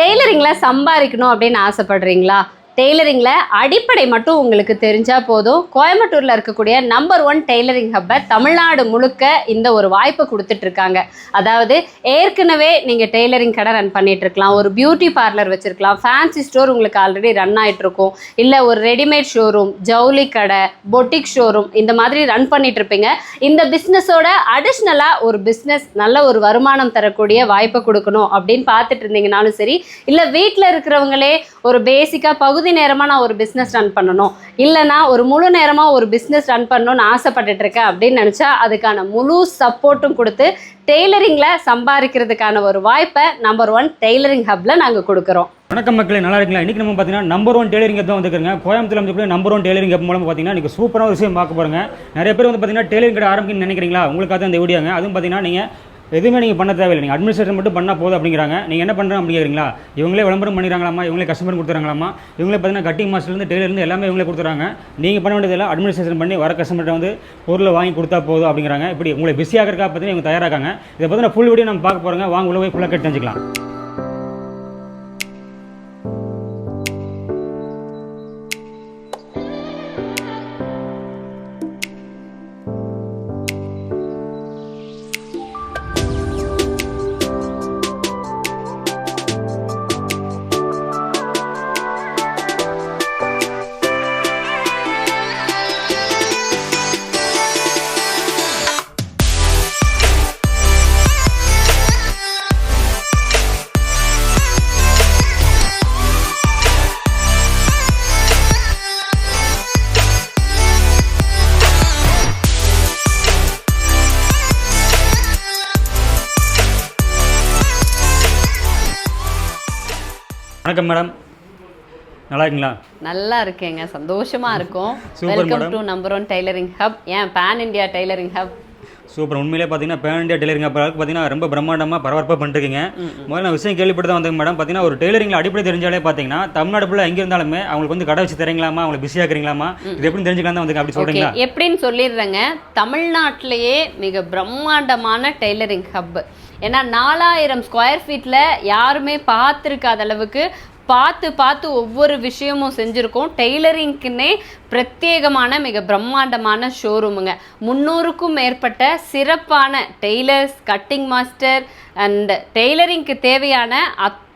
டெய்லரிங்கில் சம்பாதிக்கணும் அப்படின்னு ஆசைப்படுறீங்களா? டெய்லரிங்கில் அடிப்படை மட்டும் உங்களுக்கு தெரிஞ்சால் போதும். கோயம்புத்தூரில் இருக்கக்கூடிய நம்பர் ஒன் டெய்லரிங் ஹப்பை தமிழ்நாடு முழுக்க இந்த ஒரு வாய்ப்பை கொடுத்துட்ருக்காங்க அதாவது ஏற்கனவே நீங்கள் டெய்லரிங் கடை ரன் பண்ணிகிட்ருக்கலாம் ஒரு பியூட்டி பார்லர் வச்சுருக்கலாம். ஃபேன்சி ஸ்டோர் உங்களுக்கு ஆல்ரெடி ரன் ஆகிட்ருக்கும் இல்லை ஒரு ரெடிமேட் ஷோரூம் ஜவுளி கடை பொட்டிக் ஷோரூம் இந்த மாதிரி ரன் பண்ணிகிட்ருப்பீங்க இந்த பிஸ்னஸோட அடிஷ்னலாக ஒரு பிஸ்னஸ் நல்ல ஒரு வருமானம் தரக்கூடிய வாய்ப்பை கொடுக்கணும் அப்படின்னு பார்த்துட்டு இருந்தீங்கனாலும் சரி இல்லை வீட்டில் இருக்கிறவங்களே ஒரு பேசிக்காக பகுதி நேரமாக நான் ஒரு பிஸ்னஸ் ரன் பண்ணணும். இல்லைனா ஒரு முழு நேரமாக ஒரு பிஸ்னஸ் ரன் பண்ணணும்னு ஆசைப்பட்டுட்டு இருக்கேன் அப்படின்னு நினச்சா அதுக்கான முழு சப்போர்ட்டும் கொடுத்து டெய்லரிங்கில் சம்பாதிக்கிறதுக்கான ஒரு வாய்ப்பை நம்பர் ஒன் டெய்லரிங் ஹப்பில் நாங்கள் கொடுக்குறோம். வணக்கம் மக்களே நல்லா இருக்கீங்களா? இன்றைக்கி நம்ம பார்த்தீங்கன்னா நம்பர் ஒன் டெய்லரிங் தான் வந்துருக்குங்க கோயம்புத்தூர் அமைச்சக்கூடிய நம்பர் ஒன் டெய்லரிங் மூலம் பார்த்தீங்கன்னா நீங்கள் சூப்பரான விஷயம் பார்க்க போகிறோங்க நிறைய பேர் வந்து பார்த்தீங்கன்னா டெய்லரிங் கடை ஆரம்பிக்கணும்னு நினைக்கிறீங்களா? உங்களுக்கு தான் அந்த வீடியோங்க அதுவும் பார்த்தீங்கன்னா நீங்கள் எதுவுமே நீங்கள் பண்ண தேவையில்லை. நீங்கள் அட்மினிஸ்ட்ரேஷன் மட்டும் பண்ணால் போதும் அப்படிங்கிறாங்க. நீங்கள் என்ன பண்ணுறோம் அப்படிங்கிறீங்களா இவங்களே விளம்பரம் பண்ணிடுறாங்களாமா? இவங்களே கஸ்டமர் கொடுத்துறாங்களாமா இவங்களே பார்த்தீங்கன்னா கட்டிங் மாஸ்டர்லேருந்து டெய்லர்லேருந்து எல்லாமே இவங்களே கொடுத்துறாங்க நீங்கள் பண்ண வேண்டியதில்லை அட்மினிஸ்ட்ரேஷன் பண்ணி வர கஸ்டமர்கிட்ட வந்து பொருளை வாங்கி கொடுத்தா போதும் அப்படிங்கிறாங்க. இப்படி உங்களை பிஸியாக இருக்கா பார்த்தீங்கன்னா இவங்க தயாராகாங்க இதை பார்த்தீங்கன்னா ஃபுல் வீடியோ நம்ம பார்க்க போகிறோங்க வாங்க உள்ள போய் ஃபுல்லாக கட்டி தெரிஞ்சுக்கலாம். வணக்கம் மேடம் நல்லா இருக்கீங்களா நல்லா இருக்கேங்க சந்தோஷமா இருக்கும் welcome. To number one tailoring hub and pan India tailoring hub super. உண்மையிலே பார்த்தீங்கன்னா பேன் இண்டியா டெய்லரிங் அப்போ பார்த்தீங்கன்னா ரொம்ப பிரம்மாண்டமாக பரபரப்பாக பண்ணிருக்கீங்க முதல்ல நான் விஷயம் கேள்விப்பட்டு தான் வந்தேங்க மேடம் பார்த்தீங்கன்னா ஒரு டெய்லரிங்கில் அடிப்படை தெரிஞ்சாலே பார்த்தீங்கன்னா தமிழ்நாடு ஃபுல்லாக எங்கே இருந்தாலுமே அவங்களுக்கு வந்து கடை வச்சு தரீங்களாமா அவங்களை பிஸியாக இருக்கிறீங்களாமா இது எப்படி தெரிஞ்சுக்கலாம் தான் வந்து அப்படி சொல்கிறீங்களா எப்படின்னு சொல்லிடுறேங்க. தமிழ்நாட்டிலேயே மிக பிரம்மாண்டமான டெய்லரிங் ஹப் ஏன்னா நாலாயிரம் ஸ்கொயர் ஃபீட்டில் யாருமே பார்த்துருக்காத அளவுக்கு பார்த்து பார்த்து ஒவ்வொரு விஷயமும் செஞ்சுருக்கோம். டெய்லரிங்க்குன்னே பிரத்யேகமான மிக பிரம்மாண்டமான ஷோரூமுங்க முந்நூறுக்கும் மேற்பட்ட சிறப்பான டெய்லர்ஸ் கட்டிங் மாஸ்டர் அண்ட் டெய்லரிங்க்கு தேவையான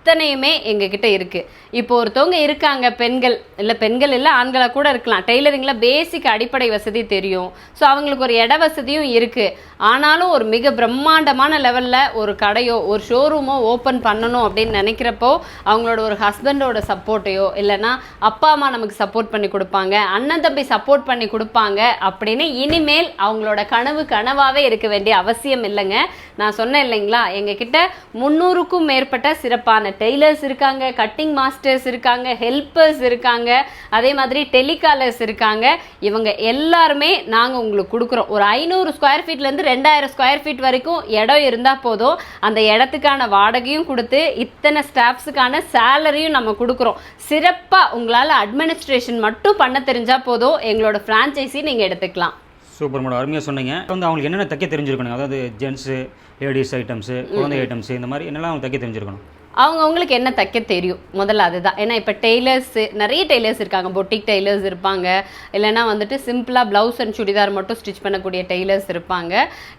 அத்தனையுமே எங்ககிட்ட இருக்குது இப்போ ஒருத்தவங்க இருக்காங்க பெண்கள் இல்லை பெண்கள் இல்லை ஆண்களாக கூட இருக்கலாம். டெய்லரிங்கில் பேசிக் அடிப்படை வசதி தெரியும். ஸோ அவங்களுக்கு ஒரு இட வசதியும் இருக்குது ஆனாலும் ஒரு மிக பிரம்மாண்டமான லெவலில் ஒரு கடையோ ஒரு ஷோரூமோ ஓப்பன் பண்ணணும் அப்படின்னு நினைக்கிறப்போ அவங்களோட ஒரு ஹஸ்பண்டோட சப்போர்ட்டையோ இல்லைன்னா அப்பா அம்மா நமக்கு சப்போர்ட் பண்ணி கொடுப்பாங்க அண்ணன் தம்பி சப்போர்ட் பண்ணி கொடுப்பாங்க அப்படின்னு இனிமேல் அவங்களோட கனவு கனவாகவே இருக்க வேண்டிய அவசியம் இல்லைங்க. நான் சொன்னேன் இல்லைங்களா? எங்ககிட்ட முந்நூறுக்கும் மேற்பட்ட சிறப்பான டெய்லர்ஸ் இருக்காங்க கட்டிங் மாஸ்டர்ஸ் இருக்காங்க ஹெல்ப்பர்ஸ் இருக்காங்க அதே மாதிரி டெலிகாலர்ஸ் இருக்காங்க. இவங்க எல்லாருமே நாங்கள் உங்களுக்கு கொடுக்குறோம். ஒரு ஐநூறு ஸ்கொயர் ஃபீட்லேருந்து ரெண்டாயிரம் ஸ்கொயர் ஃபீட் வரைக்கும் இடம் இருந்தால் போதும். அந்த இடத்துக்கான வாடகையும் கொடுத்து இத்தனை ஸ்டாஃப்ஸுக்கான சேலரியும் நம்ம கொடுக்குறோம். சிறப்பாக உங்களால் அட்மினிஸ்ட்ரேஷன் மட்டும் பண்ண தெரிஞ்சால் போதும். எங்களோட ஃப்ரான்ச்சைஸி நீங்கள் எடுத்துக்கலாம். சூப்பர் மேடம் அருமையாக சொன்னீங்க. வந்து அவங்களுக்கு என்னென்ன தைக்க தெரிஞ்சிருக்கணும்? அதாவது ஜென்ஸு லேடிஸ் ஐட்டம்ஸு குழந்தை ஐட்டம்ஸு இந்த மாதிரி என்னெல்லாம் அவங்க தைக்க தெரிஞ்சிருக்கணும்? அவங்கவுங்களுக்கு என்ன தைக்க தெரியும்? முதல்ல அதுதான். ஏன்னா இப்போ டெய்லர்ஸு நிறைய டெய்லர்ஸ் இருக்காங்க. பொட்டிக் டெய்லர்ஸ் இருப்பாங்க. இல்லைன்னா வந்துட்டு சிம்பிளாக ப்ளவுஸ் அண்ட் சுடிதார் மட்டும் ஸ்டிச் பண்ணக்கூடிய டெய்லர்ஸ் இருப்பாங்க.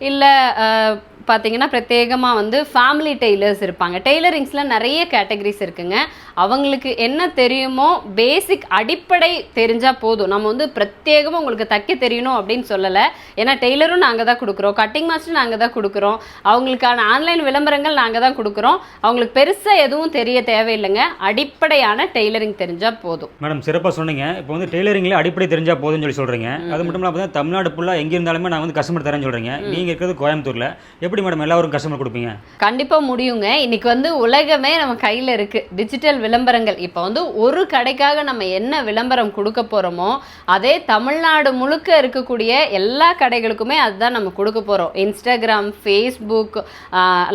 இல்லை பார்த்தீங்கன்னா பிரத்யேகமாக வந்து ஃபேமிலி டெய்லர்ஸ் இருப்பாங்க. டெய்லரிங்ஸில் நிறைய கேட்டகரிஸ் இருக்குங்க. அவங்களுக்கு என்ன தெரியுமோ பேசிக் அடிப்படை தெரிஞ்சால் போதும். நம்ம வந்து பிரத்யேகமாக உங்களுக்கு தைக்க தெரியணும் அப்படின்னு சொல்லலை. ஏன்னா டெய்லரும் நாங்கள் தான் கொடுக்குறோம். கட்டிங் மாஸ்டர் நாங்கள் தான் கொடுக்குறோம். அவங்களுக்கான ஆன்லைன் விளம்பரங்கள் நாங்கள் தான் கொடுக்குறோம். அவங்களுக்கு பெருசாக எதுவும் தெரிய தேவையில்லைங்க. அடிப்படையான டெய்லரிங் தெரிஞ்சால் போதும். மேடம் சிறப்பாக சொன்னீங்க. இப்போ வந்து டெய்லரிங்கில் அடிப்படை தெரிஞ்சால் போதும்னு சொல்லி சொல்கிறீங்க அது மட்டும் இல்லாமல் தமிழ்நாடு ஃபுல்லாக எங்கே இருந்தாலுமே நான் வந்து கஸ்டமர் தரேன்னு சொல்கிறீங்க நீங்கள் இருக்கிறது கோயம்புத்தூரில். எப்படி மேடம் எல்லாரும் கஸ்டமர் கொடுப்பீங்க? கண்டிப்பாக முடியுங்க. இன்னைக்கு வந்து உலகமே நம்ம கையில் இருக்குது டிஜிட்டல் விளம்பரங்கள். இப்போ வந்து ஒரு கடைக்காக நம்ம என்ன விளம்பரம் கொடுக்க போகிறோமோ அதே தமிழ்நாடு முழுக்க இருக்கக்கூடிய எல்லா கடைகளுக்குமே அதுதான் நம்ம கொடுக்க போகிறோம் இன்ஸ்டாகிராம் ஃபேஸ்புக்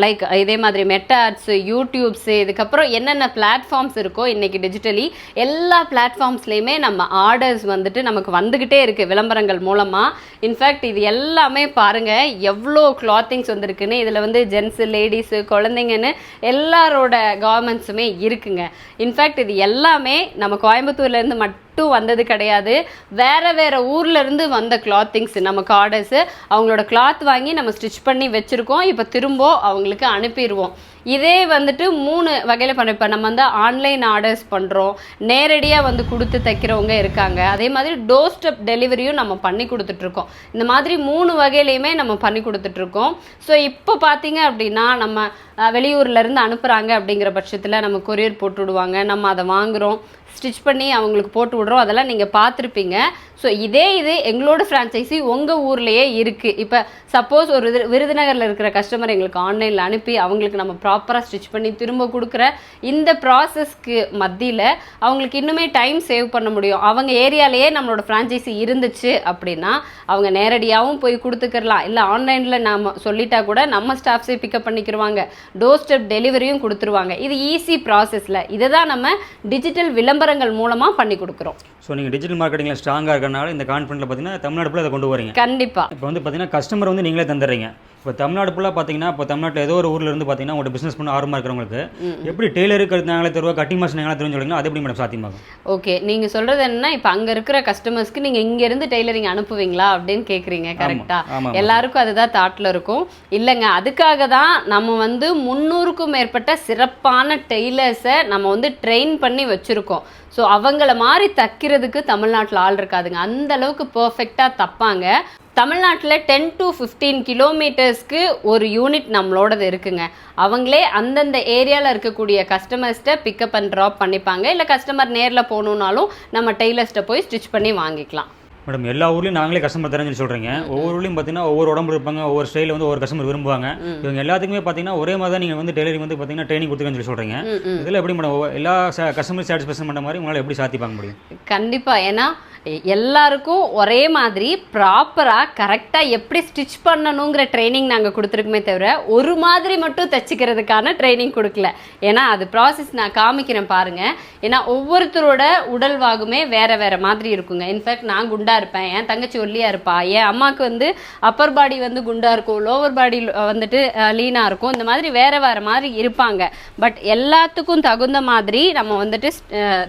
லைக் இதே மாதிரி மெட்டாட்ஸ் யூடியூப்ஸு இதுக்கப்புறம் என்னென்ன பிளாட்ஃபார்ம்ஸ் இருக்கோ இன்னைக்கு டிஜிட்டலி எல்லா பிளாட்ஃபார்ம்ஸ்லேயுமே நம்ம ஆர்டர்ஸ் வந்துட்டு நமக்கு வந்துக்கிட்டே இருக்குது விளம்பரங்கள் மூலமாக இன்ஃபேக்ட் இது எல்லாமே பாருங்கள் எவ்வளோ கிளாத்திங்ஸ் இருக்குன்னு. இதில் வந்து ஜென்ஸு லேடிஸு குழந்தைங்கன்னு எல்லாரோட கவர்மெண்ட்ஸுமே இருக்குங்க. இன்ஃபேக்ட் இது எல்லாமே நம்ம கோயம்புத்தூர்லேருந்து மட்டும் வந்தது கிடையாது. வேறு வேறு ஊர்லேருந்து வந்த கிளாத்திங்ஸ் நமக்கு ஆர்டர்ஸு அவங்களோட கிளாத் வாங்கி நம்ம ஸ்டிச் பண்ணி வச்சுருக்கோம். இப்போ திரும்ப அவங்களுக்கு அனுப்பிடுவோம் இதே வந்துட்டு மூணு வகையில் பண்ண இப்போ நம்ம வந்து ஆன்லைன் ஆர்டர்ஸ் பண்ணுறோம் நேரடியாக வந்து கொடுத்து தைக்கிறவங்க இருக்காங்க. அதே மாதிரி டோர் ஸ்டெப் டெலிவரியும் நம்ம பண்ணி கொடுத்துட்ருக்கோம். இந்த மாதிரி மூணு வகையிலையுமே நம்ம பண்ணி கொடுத்துட்ருக்கோம். ஸோ இப்போ பார்த்தீங்க அப்படின்னா நம்ம வெளியூர்லேருந்து அனுப்புகிறாங்க அப்படிங்கிற பட்சத்தில் நம்ம கொரியர் போட்டு விடுவாங்க நம்ம அதை வாங்குகிறோம் ஸ்டிச் பண்ணி அவங்களுக்கு போட்டு விடுறோம். அதெல்லாம் நீங்கள் பார்த்துருப்பீங்க. ஸோ இதே இது எங்களோட ஃப்ரான்ச்சைஸி உங்கள் ஊர்லேயே இருக்குது இப்போ சப்போஸ் ஒரு விருதுநகரில் இருக்கிற கஸ்டமர் எங்களுக்கு ஆன்லைனில் அனுப்பி அவங்களுக்கு நம்ம ப்ராப்பராக ஸ்டிச் பண்ணி திரும்ப கொடுக்குற இந்த ப்ராசஸ்க்கு மத்தியில் அவங்களுக்கு இன்னுமே டைம் சேவ் பண்ண முடியும். அவங்க ஏரியாலேயே நம்மளோட ஃப்ரான்ச்சைஸி இருந்துச்சு அப்படின்னா அவங்க நேரடியாகவும் போய் கொடுத்துக்கிறலாம் இல்லை ஆன்லைனில் நாம் சொல்லிட்டா கூட நம்ம ஸ்டாஃப்ஸே பிக்கப் பண்ணிக்கிருவாங்க. டோர் ஸ்டெப் டெலிவரியும் கொடுத்துருவாங்க. இது ஈஸி ப்ராசஸில் இதை தான் நம்ம டிஜிட்டல் விளம்பரங்கள் மூலமாக பண்ணி கொடுக்குறோம். ஸோ நீங்கள் டிஜிட்டல் மார்க்கெட்டிங்கில் ஸ்ட்ராங்காக இருக்கறனால இந்த கான்ஃபிடென்ட்டில் பார்த்தீங்கன்னா தமிழ்நாடு ஃபுல்லாக அதை கொண்டு வரீங்க கண்டிப்பாக இப்போ வந்து பார்த்தீங்கன்னா கஸ்டமர் வந்து நீங்களே தந்துடுறீங்க. இப்போ தமிழ்நாடு ஃபுல்லாக பார்த்தீங்கன்னா இப்போ தமிழ்நாட்டில் ஏதோ ஒரு ஊரில் இருந்து பார்த்தீங்கன்னா உங்களோட பிஸ்னஸ் பண்ண ஆர்வமாக இருக்கிறவங்களுக்கு எப்படி டெய்லருக்கு நாங்களே தருவா கட்டிங் மாஸ்டர் நாங்களே தெரிஞ்சு சொல்லுங்கன்னா அது எப்படி மேடம் சாத்தியமாகும்? ஓகே நீங்கள் சொல்கிறது என்னன்னா இப்போ அங்கே இருக்கிற கஸ்டமர்ஸ்க்கு நீங்கள் இங்கேருந்து டெய்லரிங் அனுப்புவீங்களா அப்படின்னு கேட்குறீங்க கரெக்டாக எல்லாருக்கும் அதுதான் தாட்டில் இருக்கும். இல்லைங்க அதுக்காக தான் நம்ம வந்து முந்நூறுக்கும் மேற்பட்ட சிறப்பான டெய்லர்ஸை நம்ம வந்து ட்ரெயின் பண்ணி வச்சுருக்கோம். ஸோ அவங்கள மாதிரி தைக்கிறதுக்கு தமிழ்நாட்டில் ஆள் இருக்காதுங்க. அந்த அளவுக்கு பர்ஃபெக்டாக தப்பாங்க. தமிழ்நாட்டில் டென் டு ஃபிஃப்டீன் கிலோமீட்டர்ஸ்க்கு ஒரு யூனிட் நம்மளோடது இருக்குங்க. அவங்களே அந்தந்த ஏரியாவில் இருக்கக்கூடிய கஸ்டமர்ஸ்கிட்ட பிக்கப் அண்ட் ட்ராப் பண்ணிப்பாங்க. இல்லை கஸ்டமர் நேரில் போகணுன்னாலும் நம்ம டெய்லர்ஸ்ட்டை போய் ஸ்டிச் பண்ணி வாங்கிக்கலாம். மேடம் எல்லா ஊர்லேயும் நாங்களே கஸ்டமர் தரேன்னு சொல்லி சொல்கிறீங்க ஒவ்வொரு ஊர்லேயும் பார்த்தீங்கன்னா ஒவ்வொரு உடம்பு இருப்பாங்க ஒவ்வொரு ஸ்டைலில் வந்து ஒவ்வொரு கஸ்டமர் விரும்புவாங்க. இவங்க எல்லாத்துக்குமே பார்த்தீங்கன்னா ஒரே மாதிரி தான் நீங்கள் வந்து டெய்லரிங் வந்து பார்த்தீங்கன்னா ட்ரைனிங் கொடுத்துருக்கேன்னு சொல்லி சொல்கிறீங்க இதில் எப்படி மேடம் எல்லா கஸ்டமர் சாட்டிஸ்ஃபேக்ஷன் பண்ண மாதிரி உங்களால் எப்படி சாத்தி பார்க்க முடியும்? கண்டிப்பா. ஏன்னா எல்லாருக்கும் ஒரே மாதிரி ப்ராப்பரா கரெக்டா எப்படி ஸ்டிச் பண்ணணுங்கிற ட்ரைனிங் நாங்க கொடுத்துருக்குமே தவிர ஒரு மாதிரி மட்டும் தச்சுக்கிறதுக்கான ட்ரைனிங் கொடுக்கல. ஏன்னா அது ப்ராசஸ் நான் காமிக்கிறேன் பாருங்க. ஏன்னா ஒவ்வொருத்தரோட உடல் வாகுமே வேற வேற மாதிரி இருக்குங்க. இன்ஃபேக்ட் நான் குண்டா இருப்பேன். என் தங்கச்சி ஒல்லியா இருப்பா. என் அம்மாவுக்கு வந்து அப்பர் பாடி வந்து குண்டா இருக்கும். லோவர் பாடி வந்துட்டு லீனா இருக்கும். இந்த மாதிரி வேற வேற மாதிரி இருப்பாங்க. பட் எல்லாத்துக்கும் தகுந்த மாதிரி நம்ம வந்துட்டு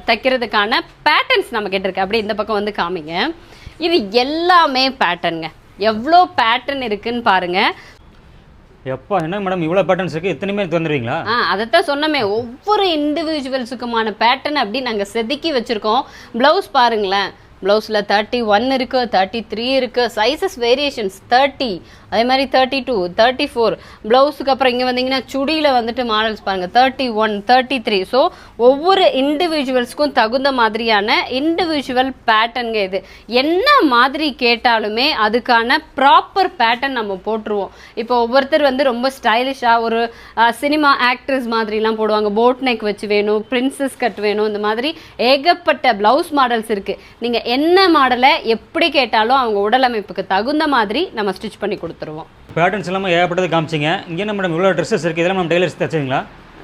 தைக்கிறதுக்கான பேட்டர்ன்ஸ் நம்ம கிட்ட அப்படி இந்த பக்கம் வந்து காமிங்க. இது எல்லாமே பேட்டர்னுங்க எவ்வளோ பேட்டர்ன் இருக்குன்னு பாருங்க. எப்பா என்ன மேடம் இவ்வளோ பேட்டர்ன்ஸ் இருக்குது எத்தனையுமே தந்துடுவீங்களா ஆ அதைத்தான் சொன்னமே. ஒவ்வொரு இண்டிவிஜுவல்ஸுக்குமான பேட்டர்ன் அப்படி நாங்கள் செதுக்கி வச்சுருக்கோம். ப்ளவுஸ் பாருங்களேன். ப்ளவுஸில் தேர்ட்டி ஒன் இருக்குது தேர்ட்டி த்ரீ இருக்குது சைஸஸ் வேரியேஷன்ஸ் தேர்ட்டி அதே மாதிரி தேர்ட்டி டூ தேர்ட்டி ஃபோர் ப்ளவுஸுக்கு அப்புறம் இங்கே வந்தீங்கன்னா சுடியில் வந்துட்டு மாடல்ஸ் பாருங்கள் thirty one thirty three so ஒவ்வொரு இண்டிவிஜுவல்ஸ்க்கும் தகுந்த மாதிரியான இண்டிவிஜுவல் பேட்டர்னுங்க இது. என்ன மாதிரி கேட்டாலுமே அதுக்கான ப்ராப்பர் பேட்டர்ன் நம்ம போட்டுருவோம். இப்போ ஒவ்வொருத்தர் வந்து ரொம்ப ஸ்டைலிஷாக ஒரு சினிமா ஆக்ட்ரஸ் மாதிரிலாம் போடுவாங்க. போட் நெக் வச்சு வேணும் பிரின்சஸ் கட் வேணும் இந்த மாதிரி ஏகப்பட்ட ப்ளவுஸ் மாடல்ஸ் இருக்குது நீங்கள் என்ன மாடலை எப்படி கேட்டாலும் அவங்க உடல் அமைப்புக்கு தகுந்த மாதிரி நம்ம ஸ்டிச் பண்ணி கொடுத்துருவோம். பேட்டர்ன்ஸ் எல்லாமே ஏகப்பட்டது காமிச்சிங்க. இங்கே என்ன மேடம் இவ்வளோ ட்ரெஸ்ஸஸ் இருக்குது இதெல்லாம் நம்ம டெய்லர்ஸ் தச்சுங்களா?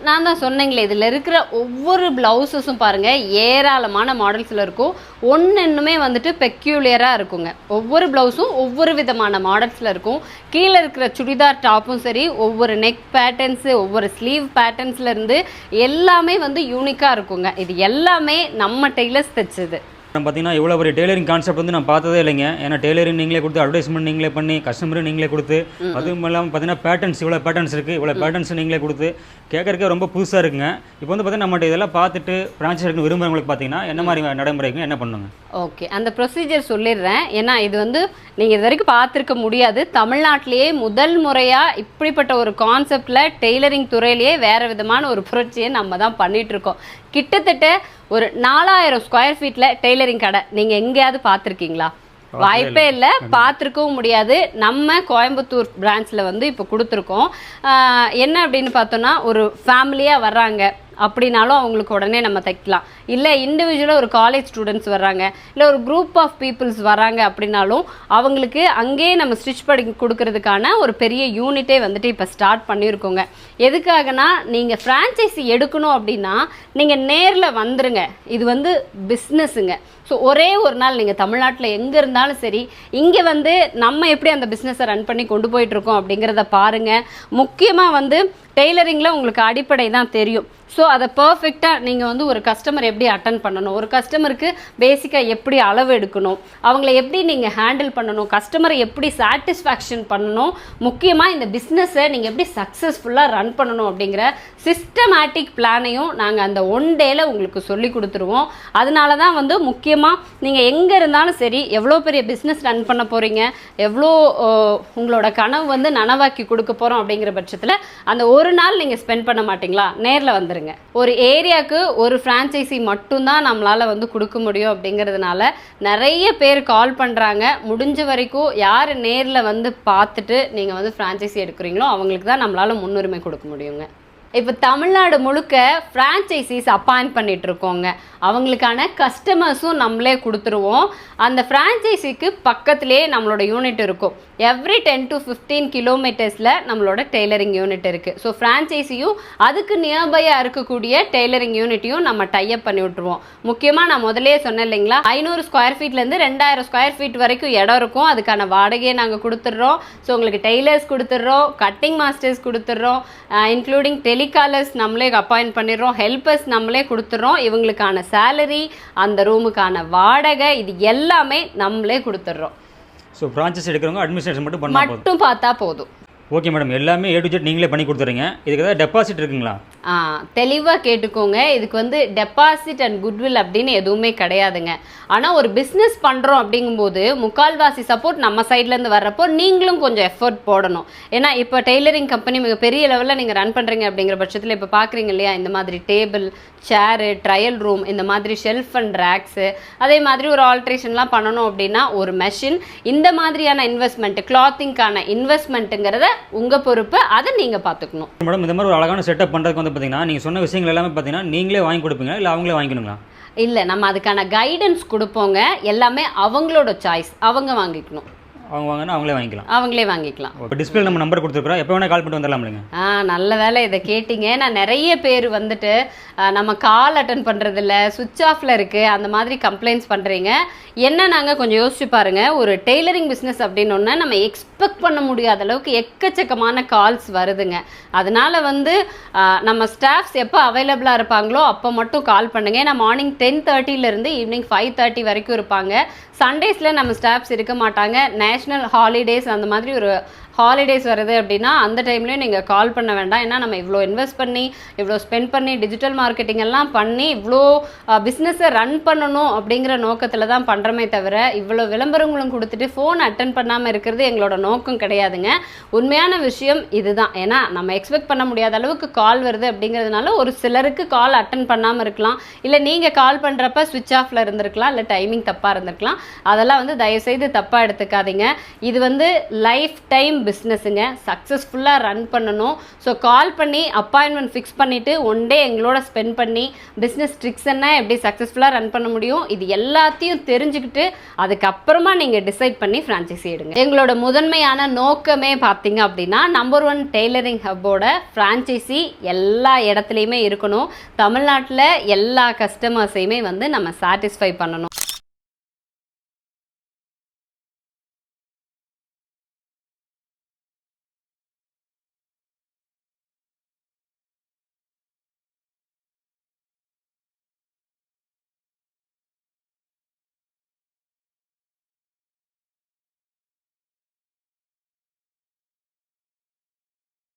நான் தான் சொன்னேங்களே இதில் இருக்கிற ஒவ்வொரு ப்ளவுஸஸும் பாருங்கள் ஏராளமான மாடல்ஸில் இருக்கும். ஒன்னொன்றுமே வந்துட்டு பெக்யூலியராக இருக்குங்க. ஒவ்வொரு ப்ளவுஸும் ஒவ்வொரு விதமான மாடல்ஸில் இருக்கும். கீழே இருக்கிற சுடிதார் டாப்பும் சரி ஒவ்வொரு நெக் பேட்டர்ன்ஸு ஒவ்வொரு ஸ்லீவ் பேட்டர்ன்ஸ்ல இருந்து எல்லாமே வந்து யூனிக்காக இருக்குங்க. இது எல்லாமே நம்ம டெய்லர்ஸ் தைச்சது. பார்த்தீங்கன்னா இவ்வளோ பெரிய டெய்லரிங் கான்செப்ட் வந்து நான் பார்த்ததே இல்லைங்க. ஏன்னா டெய்லரிங் நீங்களே கொடுத்து அட்வர்டைஸ்மெண்ட் நீங்களே பண்ணி கஸ்டமரும் நீங்களே கொடுத்து அதுவும் இல்லாமல் பார்த்தீங்கன்னா பேட்டர்ன்ஸ் இவ்வளோ பேட்டர்ன்ஸ் இருக்குது இவ்வளோ பேட்டர்ன்ஸ் நீங்களே கொடுத்து கேட்கறக்கே ரொம்ப புதுசாக இருக்குங்க. இப்போ வந்து பார்த்தீங்கன்னா நம்மகிட்ட இதெல்லாம் பார்த்துட்டு பிரான்ச் எடுக்கணும் விரும்புறவங்களுக்கு பார்த்தீங்கன்னா என்ன மாதிரி நடைமுறைக்கு என்ன பண்ணுங்க ஓகே. அந்த ப்ரொசீஜர் சொல்லிடுறேன். ஏன்னா இது வந்து நீங்கள் இது வரைக்கும் பார்த்துருக்க முடியாது. தமிழ்நாட்டிலேயே முதல் முறையாக இப்படிப்பட்ட ஒரு கான்செப்டில் டெய்லரிங் துறையிலேயே வேறு விதமான ஒரு புரட்சியை நம்ம தான் பண்ணிட்டு இருக்கோம். கிட்டத்தட்ட ஒரு நாலாயிரம் ஸ்கொயர் ஃபீட்டில் டெய்லரிங் கடை. நீங்கள் எங்கேயாவது பார்த்துருக்கீங்களா? வாய்ப்பே இல்லை. பார்த்துருக்கவும் முடியாது. நம்ம கோயம்புத்தூர் பிரான்ச்சில் வந்து இப்போ கொடுத்துருக்கோம். ஆஹ் என்ன அப்படின்னு பார்த்தோன்னா ஒரு ஃபேமிலியாக வர்றாங்க. அப்படின்னாலும் அவங்களுக்கு உடனே நம்ம தைக்கலாம். இல்லை இண்டிவிஜுவலாக ஒரு காலேஜ் ஸ்டூடெண்ட்ஸ் வர்றாங்க இல்லை ஒரு குரூப் ஆஃப் பீப்புள்ஸ் வராங்க அப்படின்னாலும் அவங்களுக்கு அங்கேயே நம்ம ஸ்டிச் பண்ணி கொடுக்கறதுக்கான ஒரு பெரிய யூனிட்டே வந்துட்டு இப்போ ஸ்டார்ட் பண்ணியிருக்கோங்க. எதுக்காகனா நீங்கள் ஃப்ரான்ச்சைஸி எடுக்கணும் அப்படின்னா நீங்கள் நேரில் வந்துருங்க. இது வந்து பிஸ்னஸுங்க ஸோ ஒரே ஒரு நாள் நீங்கள் தமிழ்நாட்டில் எங்கே இருந்தாலும் சரி இங்கே வந்து நம்ம எப்படி அந்த பிஸ்னஸை ரன் பண்ணி கொண்டு போயிட்டுருக்கோம் அப்படிங்கிறத பாருங்கள் முக்கியமாக வந்து டெய்லரிங்கில் உங்களுக்கு அடிப்படை தான் தெரியும். ஸோ அதை பர்ஃபெக்டாக நீங்கள் வந்து ஒரு கஸ்டமர் எப்படி அட்டன் பண்ணணும்? ஒரு கஸ்டமருக்கு பேசிக்காக எப்படி அளவு எடுக்கணும்? அவங்கள எப்படி நீங்கள் ஹேண்டில் பண்ணணும்? கஸ்டமரை எப்படி சாட்டிஸ்ஃபேக்ஷன் பண்ணணும்? முக்கியமாக இந்த பிஸ்னஸை நீங்கள் எப்படி சக்ஸஸ்ஃபுல்லாக ரன் பண்ணணும் அப்படிங்கிற சிஸ்டமேட்டிக் பிளானையும் நாங்கள் அந்த ஒன் டேயில் உங்களுக்கு சொல்லி கொடுத்துருவோம். அதனால தான் வந்து முக்கியமாக நீங்கள் எங்கே இருந்தாலும் சரி எவ்வளோ பெரிய பிஸ்னஸ் ரன் பண்ண போகிறீங்க எவ்வளோ உங்களோட கனவு வந்து நனவாக்கி கொடுக்க போகிறோம் அப்படிங்கிற பட்சத்தில் அந்த ஒரு நாள் நீங்கள் ஸ்பெண்ட் பண்ண மாட்டிங்களா? நேரில் வந்துடுங்க ஒரு ஏரியாவுக்கு ஒரு ஃப்ரான்ச்சைசி மட்டும்தான் நம்மளால் வந்து கொடுக்க முடியும் அப்படிங்கிறதுனால நிறைய பேர் கால் பண்ணுறாங்க முடிஞ்ச வரைக்கும் யார் நேரில் வந்து பார்த்துட்டு நீங்கள் வந்து ஃப்ரான்ச்சைசி எடுக்கிறீங்களோ அவங்களுக்கு தான் நம்மளால் முன்னுரிமை கொடுக்க முடியுங்க. இப்போ தமிழ்நாடு முழுக்க ஃப்ரான்ச்சைசிஸ் அப்பாயிண்ட் பண்ணிட்டு இருக்கோங்க அவங்களுக்கான கஸ்டமர்ஸும் நம்மளே கொடுத்துருவோம். அந்த ஃப்ரான்ச்சைசிக்கு பக்கத்துலேயே நம்மளோட யூனிட் இருக்கும். எவ்ரி டென் டு ஃபிஃப்டீன் கிலோமீட்டர்ஸில் நம்மளோட டெய்லரிங் யூனிட் இருக்குது ஸோ ஃப்ரான்ச்சைசியும் அதுக்கு நியர்பையாக இருக்கக்கூடிய டெய்லரிங் யூனிட்டையும் நம்ம டைப் பண்ணி விட்டுருவோம். முக்கியமாக நான் முதலே சொன்னேன் இல்லைங்களா? ஐநூறு ஸ்கொயர் ஃபீட்லேருந்து ரெண்டாயிரம் ஸ்கொயர் ஃபீட் வரைக்கும் இடம் இருக்கும். அதுக்கான வாடகையை நாங்கள் கொடுத்துட்றோம். ஸோ உங்களுக்கு டெய்லர்ஸ் கொடுத்துட்றோம் கட்டிங் மாஸ்டர்ஸ் கொடுத்துட்றோம் இன்க்ளூடிங் டெலிகாலர்ஸ் நம்மளே அப்பாயிண்ட் பண்ணிடுறோம் ஹெல்பர்ஸ் நம்மளே கொடுத்துட்றோம். இவங்களுக்கான சேலரி அந்த ரூமுக்கான வாடகை இது எல்லாமே நம்மளே கொடுத்துட்றோம். ஸோ ஃப்ரான்ச்சைஸ் எடுக்கிறவங்க அட்மினிஸ்ட்ரேஷன் மட்டும் மட்டும் பார்த்தா போதும். ஓகே மேடம் எல்லாமே ஏ டு ஜெட் நீங்களே பண்ணி கொடுத்துறீங்க இதுக்கு ஏதாவது டெபாசிட் இருக்குங்களா? ஆ தெளிவாக கேட்டுக்கோங்க. இதுக்கு வந்து டெபாசிட் அண்ட் குட்வில் அப்படின்னு எதுவுமே கிடையாதுங்க. ஆனால் ஒரு பிஸ்னஸ் பண்ணுறோம் அப்படிங்கும்போது முக்கால்வாசி சப்போர்ட் நம்ம சைட்லேருந்து வர்றப்போ நீங்களும் கொஞ்சம் எஃபர்ட் போடணும். ஏன்னா இப்போ டெய்லரிங் கம்பெனி மிக பெரிய லெவலில் நீங்கள் ரன் பண்ணுறீங்க அப்படிங்கிற பட்சத்தில் இப்போ பார்க்குறீங்க இல்லையா இந்த மாதிரி டேபிள் சேரு ட்ரையல் ரூம் இந்த மாதிரி ஷெல்ஃப் அண்ட் ரேக்ஸு அதே மாதிரி ஒரு ஆல்ட்ரேஷன்லாம் பண்ணணும் அப்படின்னா ஒரு மெஷின் இந்த மாதிரியான இன்வெஸ்ட்மெண்ட் கிளாத்திங்க்கான இன்வெஸ்ட்மெண்ட்டுங்கிறத உங்கள் பொறுப்பு அதை நீங்கள் பார்த்துக்கணும். மேடம் இந்த மாதிரி ஒரு அழகான செட்டப் பண்ணுறதுக்கு வந்து பார்த்தீங்கன்னா நீங்கள் சொன்ன விஷயங்கள் எல்லாமே பார்த்தீங்கன்னா நீங்களே வாங்கி கொடுப்பீங்க இல்லை அவங்களே வாங்கிக்கணுங்களா? இல்லை நம்ம அதுக்கான கைடன்ஸ் கொடுப்போங்க. எல்லாமே அவங்களோட சாய்ஸ் அவங்க வாங்கிக்கணும். அவங்க வாங்கினா அவங்களே வாங்கிக்கலாம். அவங்களே வாங்கிக்கலாம். இப்போ டிஸ்பிளே நம்ம நம்பர் கொடுத்துருக்குறோம். எப்போ வேணால் கால் பண்ணிட்டு வந்துடலாம் இல்லைங்க. ஆ நல்ல வேலை இதை கேட்டிங்க. நான் நிறைய பேர் வந்துட்டு நம்ம கால் அட்டன் பண்ணுறதில்ல சுவிட்ச் ஆஃபில் இருக்குது அந்த மாதிரி கம்ப்ளைண்ட்ஸ் பண்ணுறீங்க என்ன நாங்கள் கொஞ்சம் யோசிச்சு பாருங்க. ஒரு டெய்லரிங் பிஸ்னஸ் அப்படின்னு நம்ம எக்ஸ்பெக்ட் பண்ண முடியாத அளவுக்கு எக்கச்சக்கமான கால்ஸ் வருதுங்க. அதனால வந்து நம்ம ஸ்டாஃப்ஸ் எப்போ அவைலபிளாக இருப்பாங்களோ அப்போ மட்டும் கால் பண்ணுங்க. ஏன்னா மார்னிங் டென் தேர்ட்டிலேருந்து ஈவினிங் ஃபைவ் தேர்ட்டி வரைக்கும் இருப்பாங்க. சண்டேஸில் நம்ம ஸ்டாஃப்ஸ் இருக்க மாட்டாங்க. நேஷ்னல் ஹாலிடேஸ் அந்த மாதிரி ஒரு ஹாலிடேஸ் வருது அப்படின்னா அந்த டைம்லேயும் நீங்கள் கால் பண்ண வேண்டாம். ஏன்னா நம்ம இவ்வளோ இன்வெஸ்ட் பண்ணி இவ்வளோ ஸ்பெண்ட் பண்ணி டிஜிட்டல் மார்க்கெட்டிங் எல்லாம் பண்ணி இவ்வளோ பிஸ்னஸை ரன் பண்ணணும் அப்படிங்கிற நோக்கத்தில் தான் பண்ணுறமே தவிர இவ்வளோ விளம்பரங்களும் கொடுத்துட்டு ஃபோன் அட்டன் பண்ணாமல் இருக்கிறது எங்களோட நோக்கம் கிடையாதுங்க. உண்மையான விஷயம் இதுதான். ஏன்னா நம்ம எக்ஸ்பெக்ட் பண்ண முடியாத அளவுக்கு கால் வருது அப்படிங்கிறதுனால ஒரு சிலருக்கு கால் அட்டன் பண்ணாமல் இருக்கலாம். இல்லை நீங்கள் கால் பண்ணுறப்ப சுவிட்ச் ஆஃபில் இருந்திருக்கலாம். இல்லை டைமிங் தப்பாக இருந்திருக்கலாம். அதெல்லாம் வந்து தயவுசெய்து தப்பாக எடுத்துக்காதீங்க. இது வந்து லைஃப் டைம் பிஸ்னஸுங்க சக்ஸஸ்ஃபுல்லாக ரன் பண்ணணும். ஸோ கால் பண்ணி அப்பாயின்மெண்ட் ஃபிக்ஸ் பண்ணிவிட்டு ஒன் டே எங்களோட ஸ்பெண்ட் பண்ணி பிஸ்னஸ் ட்ரிக்ஸ் என்ன எப்படி சக்ஸஸ்ஃபுல்லாக ரன் பண்ண முடியும் இது எல்லாத்தையும் தெரிஞ்சுக்கிட்டு அதுக்கப்புறமா நீங்கள் டிசைட் பண்ணி ஃப்ரான்ச்சைசி எடுங்க. எங்களோட முதன்மையான நோக்கமே பார்த்தீங்க அப்படின்னா நம்பர் ஒன் டெய்லரிங் ஹப்போட ஃப்ரான்ச்சைசி எல்லா இடத்துலையுமே இருக்கணும். தமிழ்நாட்டில் எல்லா கஸ்டமர்ஸையுமே வந்து நம்ம சாட்டிஸ்ஃபை பண்ணணும்.